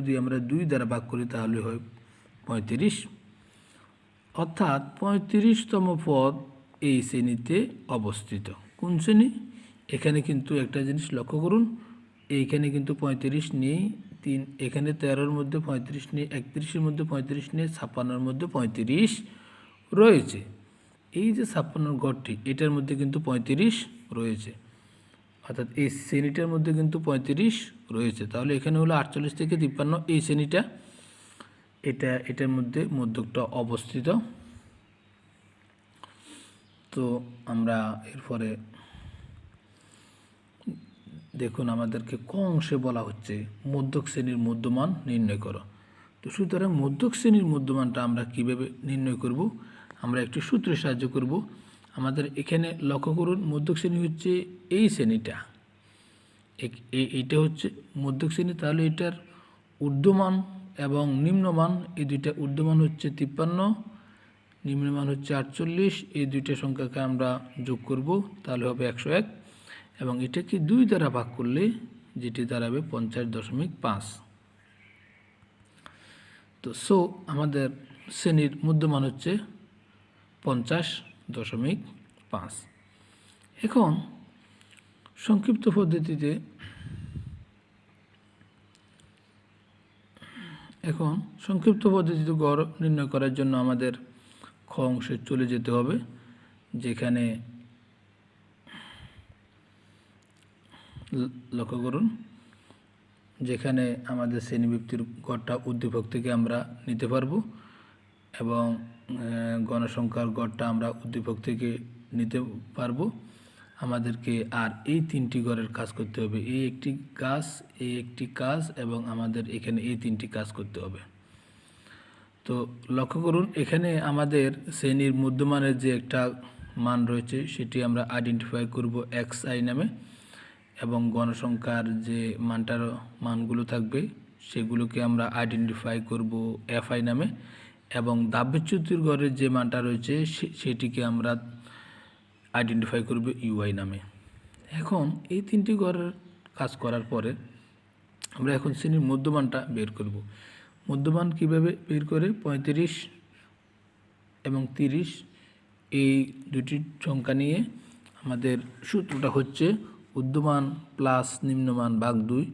যদি আমরা দুই দ্বারা ভাগ করি তাহলে হয় পঁয়ত্রিশ। অর্থাৎ পঁয়ত্রিশতম পদ এই শ্রেণীতে অবস্থিত। কোন শ্রেণি? এখানে কিন্তু একটা জিনিস লক্ষ্য করুন, এইখানে কিন্তু পঁয়ত্রিশ নেই, তিন, এখানে তেরোর মধ্যে পঁয়ত্রিশ নেই, একত্রিশের মধ্যে পঁয়ত্রিশ নেই, ছাপ্পান্নর মধ্যে পঁয়ত্রিশ রয়েছে। এই যে ছাপ্পান্নর গড়টি, এটার মধ্যে কিন্তু পঁয়ত্রিশ রয়েছে। অর্থাৎ এই শ্রেণীটার মধ্যে কিন্তু পঁয়ত্রিশ রয়েছে। তাহলে এখানে হলো আটচল্লিশ থেকে তিপ্পান্ন। এই শ্রেণীটা, এটা, এটার মধ্যে মধ্যকটা অবস্থিত। তো আমরা এরপরে দেখুন আমাদেরকে ক অংশে বলা হচ্ছে, মধ্যক শ্রেণির মধ্যমান নির্ণয় করো। তো সুতরাং মধ্যক শ্রেণির মধ্যমানটা আমরা কীভাবে নির্ণয় করব? আমরা একটি সূত্রে সাহায্য করব। আমাদের এখানে লক্ষ্য করুন, মধ্যক শ্রেণি হচ্ছে এই শ্রেণীটা। এইটা হচ্ছে মধ্যক শ্রেণি, তাহলে এটার ঊর্ধ্বমান এবং নিম্নমান, এই দুইটা ঊর্ধ্বমান হচ্ছে তিপ্পান্ন, নিম্নমান হচ্ছে আটচল্লিশ, এই দুইটা সংখ্যাকে আমরা যোগ করব, তাহলে হবে একশো এক। এবং এটাকে দুই দ্বারা ভাগ করলে যেটি দাঁড়াবে পঞ্চাশ দশমিক পাঁচ। তো সো আমাদের শ্রেণির মধ্যমান হচ্ছে পঞ্চাশ দশমিক পাঁচ। এখন সংক্ষিপ্ত পদ্ধতিতে এখন সংক্ষিপ্ত পদ্ধতিতে গড় নির্ণয় করার জন্য আমাদের খ অংশে চলে যেতে হবে, যেখানে লক্ষ্য করুন, যেখানে আমাদের শ্রেণীবৃত্তির গড়টা উদ্দীপক থেকে আমরা নিতে পারব। এবং গণসংখ্যার গড়টা আমরা উদ্দীপক থেকে নিতে পারব। আমাদেরকে আর এই তিনটি গড়ের কাজ করতে হবে। এই একটি কাজ এই একটি কাজ এবং আমাদের এখানে এই তিনটি কাজ করতে হবে। তো লক্ষ্য করুন, এখানে আমাদের শ্রেণির মধ্যমানের যে একটা মান রয়েছে, সেটি আমরা আইডেন্টিফাই করব এক্স আই নামে এবং গণসংখ্যার যে মানটার মানগুলো থাকবে, সেগুলোকে আমরা আইডেন্টিফাই করব এফ আই নামে। এবং দাব্যচ্যুতির গড়ের যে মানটা রয়েছে সেটিকে আমরা আইডেন্টিফাই করব ইউআই নামে। এখন এই তিনটি গড়ের কাজ করার পরে আমরা এখন শ্রেণির মধ্যমানটা বের করব। মধ্যমান কীভাবে বের করে? পঁয়ত্রিশ এবং তিরিশ। এই দুটি সংখ্যা নিয়ে আমাদের সূত্রটা হচ্ছে উদ্যমান প্লাস নিম্নমান ভাগ দুই।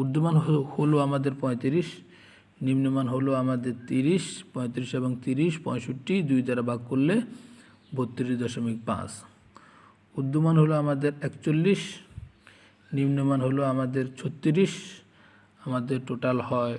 উদ্যমান হলো আমাদের পঁয়ত্রিশ। নিম্নমান হলো আমাদের তিরিশ, পঁয়ত্রিশ এবং তিরিশ, পঁয়ষট্টি, দুই দ্বারা ভাগ করলে বত্রিশ দশমিক পাঁচ। উদ্যমান হলো আমাদের একচল্লিশ, নিম্নমান হলো আমাদের ছত্রিশ, আমাদের টোটাল হয়